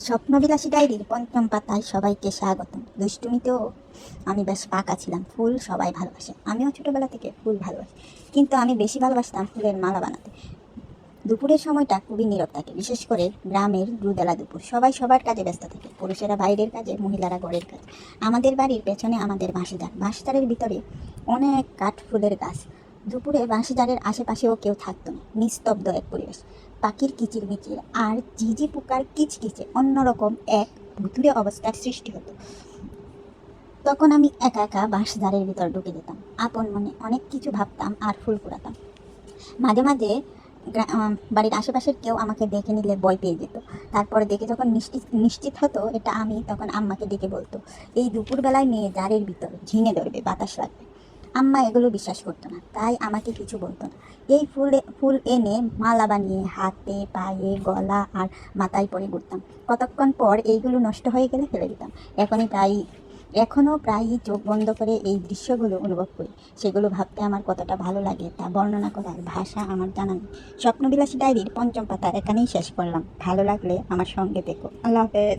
স্বপ্নবিলাসী ডায়েরির পঞ্চম পাতায় সবাইকে স্বাগতম। দুষ্টুমিতেও আমি বেশ পাকা ছিলাম, ফুল সবাই ভালোবাসে। আমিও ছোটোবেলা থেকে ফুল ভালোবাসি, কিন্তু আমি বেশি ভালোবাসতাম ফুলের মালা বানাতে। দুপুরের সময়টা খুবই নীরব থাকে, বিশেষ করে গ্রামের দুবেলা দুপুর। সবাই সবার কাজে ব্যস্ত থাকে, পুরুষেরা বাইরের কাজে, মহিলারা ঘরের কাজ। আমাদের বাড়ির পেছনে আমাদের বাঁশিঝাড় বাঁশঝাড়ের ভিতরে অনেক কাঠ ফুলের গাছ। দুপুরে বাঁশিঝাড়ের আশেপাশেও কেউ থাকতো না, নিস্তব্ধ এক পরিবেশ। পাখির কিচির মিচির আর ঝিঝি পোকার কিচকিচে অন্যরকম এক ভুতুরে অবস্থার সৃষ্টি হতো। তখন আমি একা একা বাঁশঝাড়ের ভিতর ঢুকে যেতাম, আপন মনে অনেক কিছু ভাবতাম আর ফুল কুড়াতাম মাঝে মাঝে বাড়ির আশেপাশের কেউ আমাকে দেখে নিলে ভয় পেয়ে যেত। তারপরে দেখে যখন নিশ্চিত নিশ্চিত হতো, এটা আমি, তখন আম্মাকে ডেকে বলতো, এই দুপুরবেলায় মেয়ে জারের ভিতর ঝিঙে ধরবে, বাতাস লাগবে। আম্মা এগুলো বিশ্বাস করতো না, তাই আমাকে কিছু বলতো না। এই ফুল ফুল এনে মালা বানিয়ে হাতে, পায়ে, গলা আর মাথায় পরে ঘুরতাম। কতক্ষণ পর এইগুলো নষ্ট হয়ে গেলে ফেলে দিতাম। এখনই প্রায় এখনও প্রায়ই চোখ বন্ধ করে এই দৃশ্যগুলো অনুভব করি। সেগুলো ভাবতে আমার কতটা ভালো লাগে তা বর্ণনা করার ভাষা আমার জানা নেই। স্বপ্নবিলাসী ডায়েরির পঞ্চম পাতা এখানেই শেষ করলাম। ভালো লাগলে আমার সঙ্গে দেখো আল্লাহ হাফেজ।